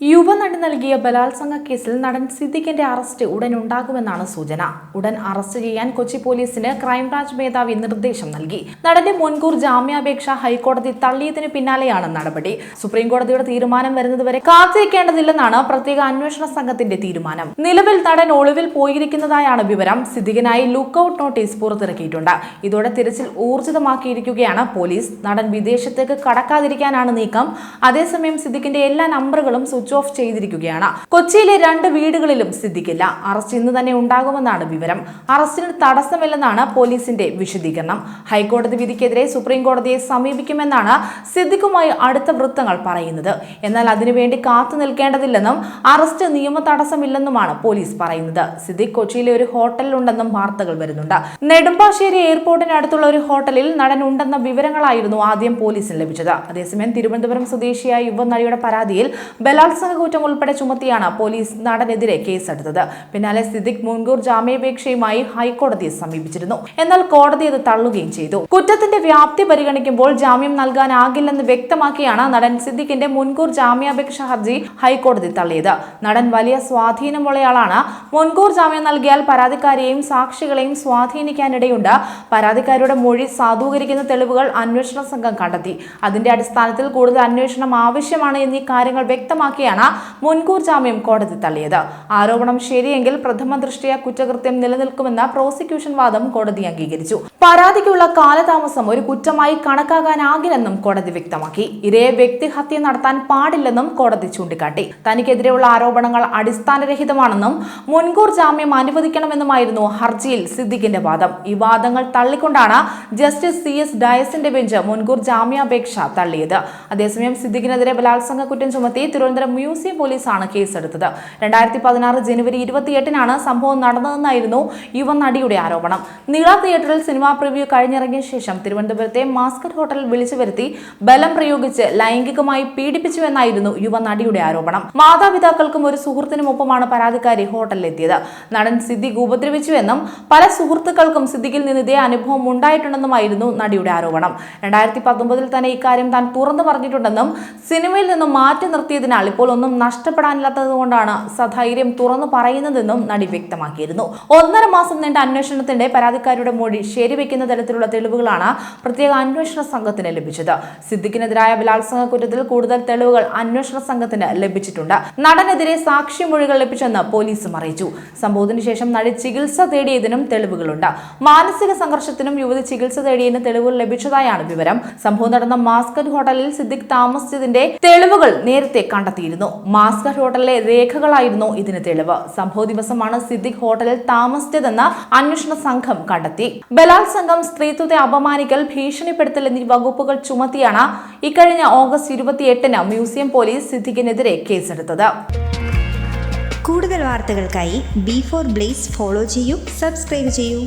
you നൽകിയ ബലാത്സംഗ കേസിൽ നടൻ സിദ്ദിഖിന്റെ അറസ്റ്റ് ഉടൻ ഉണ്ടാകുമെന്നാണ് സൂചന. ഉടൻ അറസ്റ്റ് ചെയ്യാൻ കൊച്ചി പോലീസിന് ക്രൈംബ്രാഞ്ച് മേധാവി നിർദ്ദേശം നൽകി. നടന്റെ മുൻകൂർ ജാമ്യാപേക്ഷ ഹൈക്കോടതി തള്ളിയതിന് പിന്നാലെയാണ് നടപടി. സുപ്രീംകോടതിയുടെ തീരുമാനം വരുന്നതുവരെ കാത്തിരിക്കേണ്ടതില്ലെന്നാണ് പ്രത്യേക അന്വേഷണ സംഘത്തിന്റെ തീരുമാനം. നിലവിൽ നടൻ ഒളിവിൽ പോയിരിക്കുന്നതായാണ് വിവരം. സിദ്ദിഖിനായി ലുക്കൌട്ട് നോട്ടീസ് പുറത്തിറക്കിയിട്ടുണ്ട്. ഇതോടെ തിരച്ചിൽ ഊർജിതമാക്കിയിരിക്കുകയാണ് പോലീസ്. നടൻ വിദേശത്തേക്ക് കടക്കാതിരിക്കാനാണ് നീക്കം. അതേസമയം സിദ്ദിഖിന്റെ എല്ലാ നമ്പറുകളും സ്വിച്ച് ഓഫ് ചെയ്തിരിക്കുകയാണ് കൊച്ചിയിലെ രണ്ട് വീടുകളിലും സിദ്ദിഖില്ല അറസ്റ്റ് ഇന്ന് തന്നെ ഉണ്ടാകുമെന്നാണ് വിവരം. അറസ്റ്റിന് തടസ്സമില്ലെന്നാണ് പോലീസിന്റെ വിശദീകരണം. ഹൈക്കോടതി വിധിക്കെതിരെ സുപ്രീം കോടതിയെ സമീപിക്കുമെന്നാണ് സിദ്ദിഖുമായി അടുത്ത വൃത്തങ്ങൾ പറയുന്നത്. എന്നാൽ അതിനുവേണ്ടി കാത്തു നിൽക്കേണ്ടതില്ലെന്നും അറസ്റ്റ് നിയമ തടസ്സമില്ലെന്നുമാണ് പോലീസ് പറയുന്നത്. സിദ്ദിഖ് കൊച്ചിയിലെ ഒരു ഹോട്ടലിലുണ്ടെന്നും വാർത്തകൾ വരുന്നുണ്ട്. നെടുമ്പാശ്ശേരി എയർപോർട്ടിനടുത്തുള്ള ഒരു ഹോട്ടലിൽ നടൻ ഉണ്ടെന്ന വിവരങ്ങളായിരുന്നു ആദ്യം പോലീസിന് ലഭിച്ചത്. അതേസമയം തിരുവനന്തപുരം സ്വദേശിയായ യുവനടിയുടെ പരാതിയിൽ ബലാത്സംഗ കുറ്റം ഉൾപ്പെടെ ചുമത്തിയാണ് പോലീസ് നടനെതിരെ കേസെടുത്തത്. പിന്നാലെ സിദ്ദിഖ് മുൻകൂർ ജാമ്യാപേക്ഷയുമായി ഹൈക്കോടതിയെ സമീപിച്ചിരുന്നു. എന്നാൽ കോടതി അത് തള്ളുകയും ചെയ്തു. കുറ്റത്തിന്റെ വ്യാപ്തി പരിഗണിക്കുമ്പോൾ ജാമ്യം നൽകാനാകില്ലെന്ന് വ്യക്തമാക്കിയാണ് നടൻ സിദ്ദിഖിന്റെ മുൻകൂർ ജാമ്യാപേക്ഷ ഹർജി ഹൈക്കോടതി തള്ളിയത്. നടൻ വലിയ സ്വാധീനമുള്ളയാളാണ്. മുൻകൂർ ജാമ്യം നൽകിയാൽ പരാതിക്കാരെയും സാക്ഷികളെയും സ്വാധീനിക്കാനിടയുണ്ട്. പരാതിക്കാരുടെ മൊഴി സാധൂകരിക്കുന്ന തെളിവുകൾ അന്വേഷണ സംഘം കണ്ടെത്തി. അതിന്റെ അടിസ്ഥാനത്തിൽ കൂടുതൽ അന്വേഷണം ആവശ്യമാണ് എന്നീ കാര്യങ്ങൾ വ്യക്തമാക്കിയാണ് മുൻകൂർ ജാമ്യം കോടതി തള്ളിയത്. ആരോപണം ശരിയെങ്കിൽ പ്രഥമ ദൃഷ്ടിയ കുറ്റകൃത്യം നിലനിൽക്കുമെന്ന പ്രോസിക്യൂഷൻ വാദം കോടതി അംഗീകരിച്ചു. പരാതിക്കുള്ള കാലതാമസം ഒരു കുറ്റമായി കണക്കാക്കാനാകില്ലെന്നും കോടതി വ്യക്തമാക്കി. ഇരയെ വ്യക്തിഹത്യ നടത്താൻ പാടില്ലെന്നും കോടതി ചൂണ്ടിക്കാട്ടി. തനിക്കെതിരെയുള്ള ആരോപണങ്ങൾ അടിസ്ഥാനരഹിതമാണെന്നും മുൻകൂർ ജാമ്യം അനുവദിക്കണമെന്നുമായിരുന്നു ഹർജിയിൽ സിദ്ദിഖിന്റെ വാദം. ഈ വാദങ്ങൾ തള്ളിക്കൊണ്ടാണ് ജസ്റ്റിസ് സി എസ് ഡയസിന്റെ ബെഞ്ച് മുൻകൂർ ജാമ്യാപേക്ഷ തള്ളിയത്. അതേസമയം സിദ്ദിഖിനെതിരെ ബലാത്സംഗ കുറ്റം ചുമത്തി തിരുവനന്തപുരം മ്യൂസിയം പോലീസാണ് കേസെടുത്തത്. രണ്ടായിരത്തി പതിനാറ് ജനുവരി ഇരുപത്തിയെട്ടിനാണ് സംഭവം നടന്നതെന്നായിരുന്നു യുവ നടിയുടെ ആരോപണം. നീള തിയേറ്ററിൽ സിനിമാ പ്രിവ്യൂ കഴിഞ്ഞിറങ്ങിയ ശേഷം തിരുവനന്തപുരത്തെ മാസ്കറ്റ് ഹോട്ടലിൽ വിളിച്ചു വരുത്തി ബലം പ്രയോഗിച്ച് ലൈംഗികമായി പീഡിപ്പിച്ചുവെന്നായിരുന്നു യുവ നടിയുടെ ആരോപണം. മാതാപിതാക്കൾക്കും ഒരു സുഹൃത്തിനുമൊപ്പമാണ് പരാതിക്കാരി ഹോട്ടലിലെത്തിയത്. നടൻ സിദ്ദിഖ് ഉപദ്രവിച്ചുവെന്നും പല സുഹൃത്തുക്കൾക്കും സിദ്ദിഖിൽ നിന്ന് ഇതേ അനുഭവം ഉണ്ടായിട്ടുണ്ടെന്നുമായിരുന്നു നടിയുടെ ആരോപണം. രണ്ടായിരത്തി പത്തൊമ്പതിൽ തന്നെ ഇക്കാര്യം താൻ തുറന്നു പറഞ്ഞിട്ടുണ്ടെന്നും സിനിമയിൽ നിന്നും മാറ്റി നിർത്തിയതിനാൽ ഇപ്പോൾ ഒന്നും നഷ്ടപ്പെടാനില്ലാത്തതുകൊണ്ടാണ് സധൈര്യം തുറന്നു പറയുന്നതെന്നും നടി വ്യക്തമാക്കിയിരുന്നു. ഒന്നര മാസം നീണ്ട അന്വേഷണത്തിന്റെ പരാതിക്കാരുടെ മൊഴി ശരിവെക്കുന്ന തരത്തിലുള്ള തെളിവുകളാണ് പ്രത്യേക അന്വേഷണ സംഘത്തിന് ലഭിച്ചത്. സിദ്ദിഖിനെതിരായ ബലാത്സംഗ കുറ്റത്തിൽ കൂടുതൽ തെളിവുകൾ അന്വേഷണ സംഘത്തിന് ലഭിച്ചിട്ടുണ്ട്. നടനെതിരെ സാക്ഷി മൊഴികൾ ലഭിച്ചെന്ന് പോലീസും അറിയിച്ചു. സംഭവത്തിന് ശേഷം നടി ചികിത്സ തേടിയതിനും തെളിവുകളുണ്ട്. മാനസിക സംഘർഷത്തിനും യുവതി ചികിത്സ തേടിയതിന് തെളിവുകൾ ലഭിച്ചതായാണ് വിവരം. സംഭവം നടന്ന മാസ്കറ്റ് ഹോട്ടലിൽ സിദ്ദിഖ് താമസിച്ചതിന്റെ തെളിവുകൾ നേരത്തെ കണ്ടെത്തിയിരുന്നു. മാസ്കറ്റ് ഹോട്ടലിലെ രേഖകളായിരുന്നു ഇതിന് തെളിവ്. സംഭവ ദിവസമാണ് സിദ്ദിഖ് ഹോട്ടലിൽ താമസിച്ചതെന്ന് അന്വേഷണ സംഘം കണ്ടെത്തി. ബലാത്സംഗം സ്ത്രീത്വത്തെ അപമാനിക്കൽ ഭീഷണിപ്പെടുത്തൽ എന്നീ വകുപ്പുകൾ ചുമത്തിയാണ് ഇക്കഴിഞ്ഞ ഓഗസ്റ്റ് ഇരുപത്തിയെട്ടിന് മ്യൂസിയം പോലീസ് സിദ്ദിഖിനെതിരെ കേസെടുത്തത്. കൂടുതൽ വാർത്തകൾക്കായി ബി ഫോർ ബ്ലേസ് ഫോളോ ചെയ്യൂ സബ്സ്ക്രൈബ് ചെയ്യൂ.